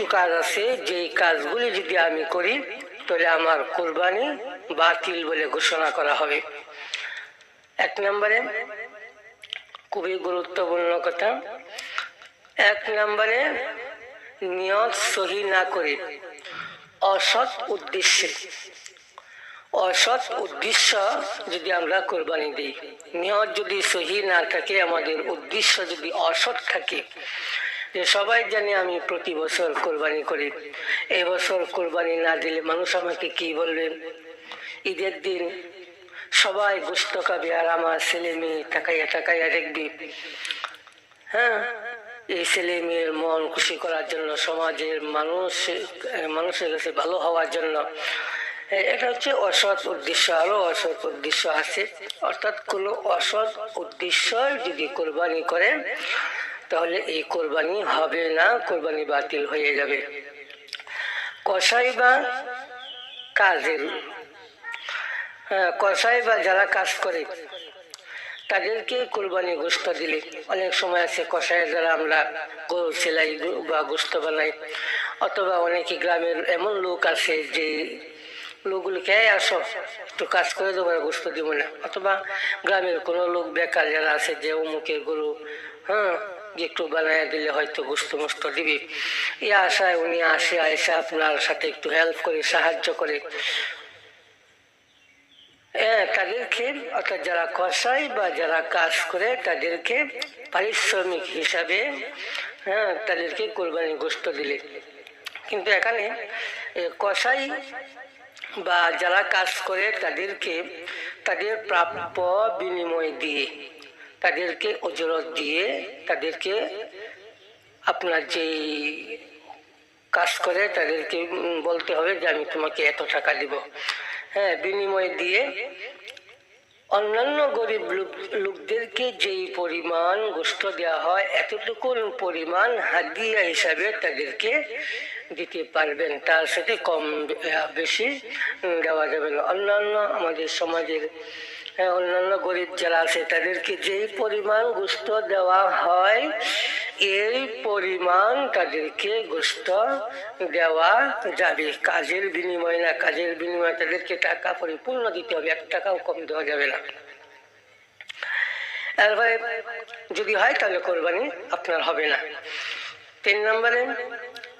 কিছু কাজ আছে, যেই কাজগুলি যদি আমি করি, তাহলে আমার কোরবানি বাতিল বলে ঘোষণা করা হবে। এক নম্বরে, খুবই গুরুত্বপূর্ণ কথা, এক নম্বরে, নিয়ত সহি না করে, অসৎ উদ্দেশ্যে। অসৎ উদ্দেশ্য যদি আমরা কোরবানি দিই, নিয়ত যদি সহি না থাকে, আমাদের উদ্দেশ্য যদি অসৎ থাকে, যে সবাই জানে আমি প্রতি বছর কোরবানি করি। এবছর কোরবানি না দিলে মানুষ আমাকে কি বলবে? ঈদের দিন সবাই গোস্ত খাবে আর আমার ছেলে মেয়ে টাকাইয়া টাকাইয়া দেখবে। হ্যাঁ এই ছেলে মেয়ের মন খুশি করার জন্য, সমাজের মানুষ, মানুষের কাছে ভালো হওয়ার জন্য এটা হচ্ছে অসৎ উদ্দেশ্য আরও অসৎ উদ্দেশ্য আছে। অর্থাৎ কোনো অসৎ উদ্দেশ্য যদি কোরবানি করেন তাহলে এই কোরবানি হবে না কোরবানি বাতিল হয়ে যাবে। কসাই বা কাজের হ্যাঁ, কসাই বা যারা কাজ করে তাদেরকে কোরবানি গোস্ত দিলে। অনেক সময় আছে কষায়ের দ্বারা আমরা গরু সেলাই বা গোস্ত বানাই। অথবা অনেকে গ্রামের এমন লোক আছে যে লোকগুলিকে "এই আসো? একটু কাজ করে দেবো গোস্ত দিব না। অথবা গ্রামের কোনো লোক বেকার যারা আছে যে অমুকের গরু হ্যাঁ একটু বানায় দিলে হয়তো গোস্ত মোস্ত দিবে। এই আশায় উনি আসে এসে আপনার সাথে একটু হেল্প করে সাহায্য করে। হ্যাঁ তাদেরকে অর্থাৎ যারা কষাই বা যারা কাজ করে তাদেরকে পারিশ্রমিক হিসাবে হ্যাঁ তাদেরকে কোরবানি গোস্ত দিলে। কিন্তু এখানে এ, কসাই বা যারা কাজ করে তাদেরকে, তাদের প্রাপ্য বিনিময় দিয়ে, তাদেরকে অজরত দিয়ে, তাদেরকে আপনার যেই কাজ করে তাদেরকে বলতে হবে যে আমি তোমাকে এত টাকা দিব। হ্যাঁ বিনিময় দিয়ে অন্যান্য গরিব লোক- লোকদেরকে যেই পরিমাণ গোষ্ঠ দেওয়া হয়, এতটুকু পরিমাণ হাদিয়া হিসাবে তাদেরকে দিতে পারবেন। তার সাথে কম বেশি দেওয়া যাবে না। অন্যান্য আমাদের সমাজের, অন্যান্য গরিব যারা আছে, তাদেরকে যেই পরিমাণ গোষ্ঠ দেওয়া হয় এই পরিমাণ তাদেরকে গোষ্ঠ দেওয়া যাবে। কাজের বিনিময় না, কাজের বিনিময়ে তাদেরকে টাকা পরিপূর্ণ দিতে হবে। এক টাকাও কম দেওয়া যাবে না। এরপরে যদি হয় তাহলে কোরবানি আপনার হবে না। তিন নম্বরে,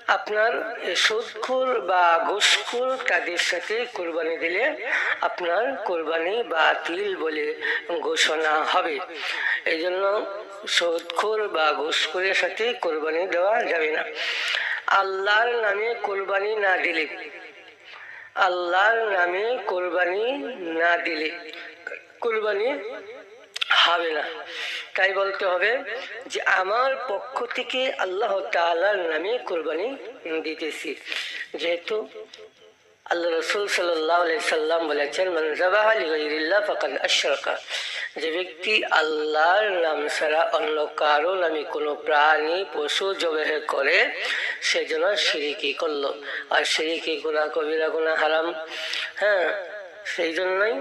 আপনার সুদখুর বা ঘুষখুর তাদের সাথে কোরবানি দিলে আপনার কোরবানি বাতিল বলে ঘোষণা হবে। এই জন্য সুদখুর বা ঘুষখুরের সাথে কোরবানি দেওয়া যাবে না। আল্লাহর নামে কোরবানি না দিলে, আল্লাহর নামে কোরবানি না দিলে কোরবানি হবে না। তাই বলতে হবে যে, আমার পক্ষ থেকে আল্লাহ তাআলার নামে কোরবানি দিতেছি। যেহেতু আল্লাহ রসুল সাল্লাহ সাল্লাম বলেছেন মনজাবাহ লিগাইরিল্লাহ ফাকাদ আশরাকা। যে ব্যক্তি আল্লাহর নাম ছাড়া অন্য কারও নামে কোনো প্রাণী, পশু জবেহ করে, সে যেন সিরিকি করল। আর সিরিকি গুণা কবিরা গুণা হারাম। হ্যাঁ সেই জন্যই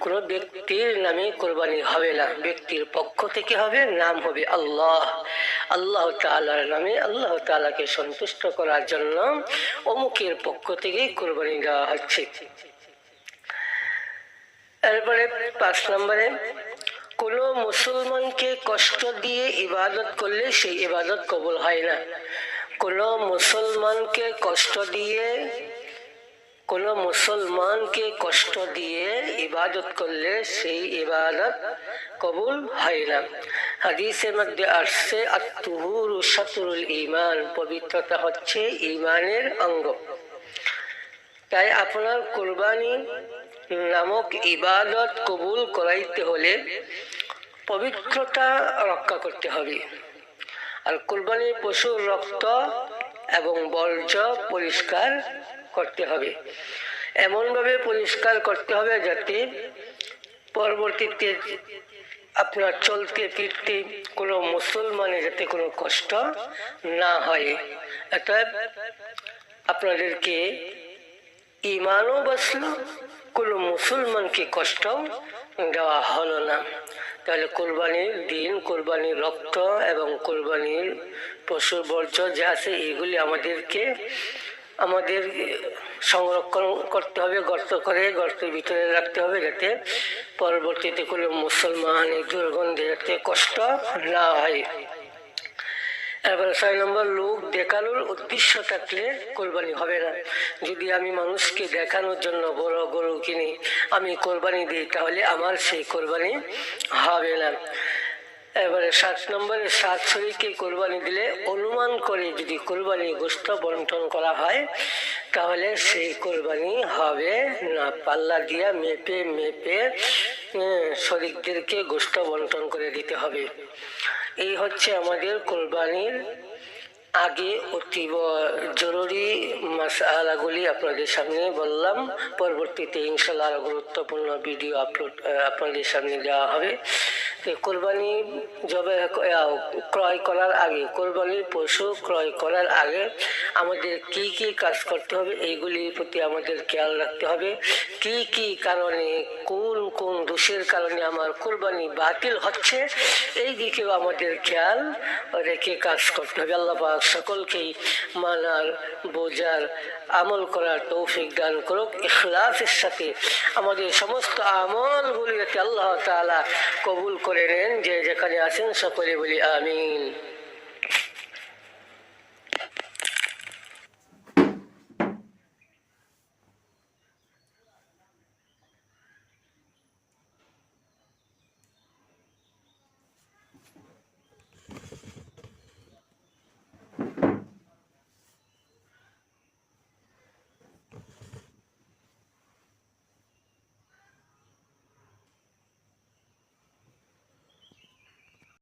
কোনো ব্যক্তির নামে কোরবানি হবে না। ব্যক্তির পক্ষ থেকে হবে, নাম হবে আল্লাহ। আল্লাহ তাআলার নামে আল্লাহ তাআলাকে সন্তুষ্ট করার জন্য অমুকের পক্ষ থেকে কোরবানি দেওয়া হচ্ছে। এরপরে পাঁচ নম্বরে, কোনো মুসলমানকে কষ্ট দিয়ে ইবাদত করলে সেই ইবাদত কবুল হয় না। কোনো মুসলমানকে কষ্ট দিয়ে, কোনো মুসলমানকে কষ্ট দিয়ে ইবাদত করলে সেই ইবাদত কবুল হয় না। হাদিসের মধ্যে আসছে আত্মহুর শাতরুল ইমান পবিত্রতা হচ্ছে ইমানের অঙ্গ। তাই আপনার কোরবানি নামক ইবাদত কবুল করাইতে হলে পবিত্রতা রক্ষা করতে হবে। আর কোরবানির পশুর রক্ত এবং বর্জ্য পরিষ্কার করতে হবে। এমনভাবে পরিষ্কার করতে হবে যাতে পরবর্তীতে আপনার চলতে ফিরতে কোনো মুসলমানের যাতে কোনো কষ্ট না হয়। অর্থাৎ আপনাদেরকে ইমানও বাঁচল, কোনো মুসলমানকে কষ্ট দেওয়া হলো না। তাহলে কোরবানির দিন, কোরবানির রক্ত এবং কোরবানির পশুর বর্জ্য যা আছে, এগুলি আমাদেরকে, আমাদের সংরক্ষণ করতে হবে, গর্ত করে, গর্তের ভিতরে রাখতে হবে যাতে পরবর্তীতে কোনো মুসলমান দুর্গন্ধে যাতে কষ্ট না হয়। এবার ছয় নম্বর, লোক দেখানোর উদ্দেশ্য থাকলে কোরবানি হবে না। যদি আমি মানুষকে দেখানোর জন্য বড় গরু কিনি, আমি কোরবানি দিই, তাহলে আমার সেই কোরবানি হবে না। এবারে সাত নম্বরে, সাত শরীরকে কোরবানি দিলে অনুমান করে যদি কোরবানি গোস্ত বন্টন করা হয়, তাহলে সেই কোরবানি হবে না। পাল্লা দিয়া মেপে মেপে শরিকদেরকে গোস্ত বন্টন করে দিতে হবে। এই হচ্ছে আমাদের কোরবানির আগে অতীব জরুরি মাসালাগুলি আপনাদের সামনে বললাম। পরবর্তীতে ইনশাল্লাহ গুরুত্বপূর্ণ ভিডিও আপলোড আপনাদের সামনে দেওয়া হবে। কোরবানি জবে ক্রয় করার আগে, কোরবানির পশু ক্রয় করার আগে আমাদের কি কি কাজ করতে হবে, এইগুলির প্রতি আমাদের খেয়াল রাখতে হবে। কি কি কারণে, কোন কোন দোষের কারণে আমার কোরবানি বাতিল হচ্ছে, এই দিকেও আমাদের খেয়াল রেখে কাজ করতে হবে। আল্লাহ সকলকেই মানার, বোঝার, আমল করার তৌফিক দান করুক। ইখলাসের সাথে আমাদের সমস্ত আমলগুলি যাতে আল্লাহ তালা কবুল করে নেন যে যেখানে আছেন সকলে বলি আমিন।